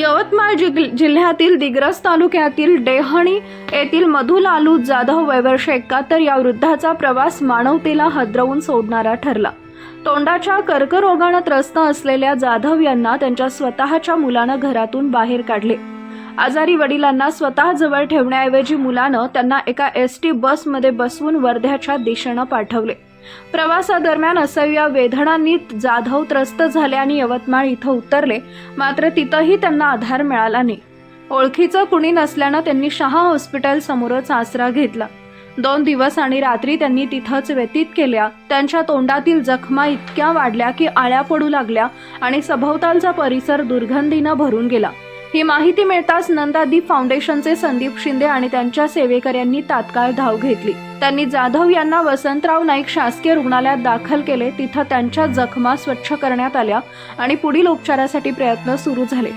Yavatmal zig- जिल्ह्यातील दिग्रस तालुक्यातील डेहणी येथील मधुलालू जाधव वयवर्ष एकाहत्तर या वृद्धाचा प्रवास मानवतेला हदरवून सोडणारा ठरला. तोंडाच्या कर्करोगानं त्रस्त असलेल्या जाधव यांना त्यांच्या स्वतःच्या मुलानं घरातून बाहेर काढले. आजारी वडिलांना स्वतः जवळ ठेवण्याऐवजी मुलानं त्यांना एका एस टी बसमध्ये बसवून वर्ध्याच्या दिशेनं पाठवले. प्रवासादरम्यान असह्य वेदनांनी जाधव त्रस्त झाले आणि यवतमाळ इथं उतरले. मात्र तिथंही त्यांना आधार मिळाला नाही. ओळखीचं कुणी नसल्यानं त्यांनी शहा हॉस्पिटल समोरच आसरा घेतला. दोन दिवस आणि रात्री त्यांनी तिथंच व्यतीत केल्या. त्यांच्या तोंडातील जखमा इतक्या वाढल्या की आळ्या पडू लागल्या आणि सभोवतालचा परिसर दुर्गंधीनं भरून गेला. ही माहिती मिळताच नंदादीप फाउंडेशनचे संदीप शिंदे आणि त्यांच्या सेवेकऱ्यांनी तात्काळ धाव घेतली. त्यांनी जाधव यांना वसंतराव नाईक शासकीय रुग्णालयात दाखल केले तिथं त्यांच्या जखमा स्वच्छ करण्यात आल्या आणि पुढील उपचारासाठी प्रयत्न सुरू झाले.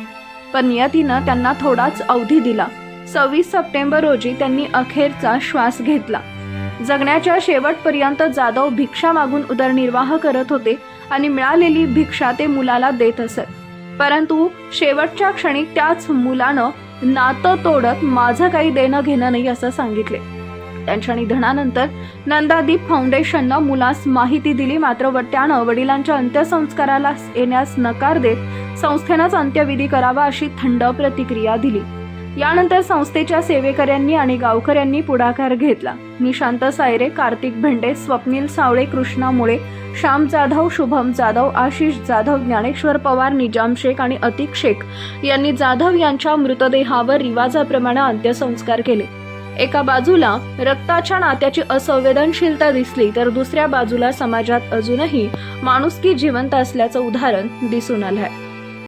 पण नियतीनं त्यांना थोडाच अवधी दिला. सव्वीस सप्टेंबर रोजी त्यांनी अखेरचा श्वास घेतला. जगण्याच्या शेवटपर्यंत जाधव भिक्षा मागून उदरनिर्वाह करत होते आणि मिळालेली भिक्षा ते मुलाला देत असत. परंतु शेवटच्या क्षणी त्याच मुलानं नातं तोडत माझं काही देणं घेणं नाही असं सांगितले. त्यांच्या निधनानंतर नंदादीप फाउंडेशननं मुलास माहिती दिली मात्र व त्यानं वडिलांच्या अंत्यसंस्काराला येण्यास नकार देत संस्थेनंच अंत्यविधी करावा अशी थंड प्रतिक्रिया दिली. यानंतर संस्थेच्या सेवेकऱ्यांनी आणि गावकऱ्यांनी पुढाकार घेतला. निशांत सायरे कार्तिक भेंडे स्वप्नील सावळे कृष्णा मुळे श्याम जाधव शुभम जाधव आशिष जाधव ज्ञानेश्वर पवार निजाम शेख आणि अतिक शेख यांनी जाधव यांच्या मृतदेहावर रिवाजाप्रमाणे अंत्यसंस्कार केले. एका बाजूला रक्ताच्या नात्याची असंवेदनशीलता दिसली तर दुसऱ्या बाजूला समाजात अजूनही माणुसकी जिवंत असल्याचं उदाहरण दिसून आलं आहे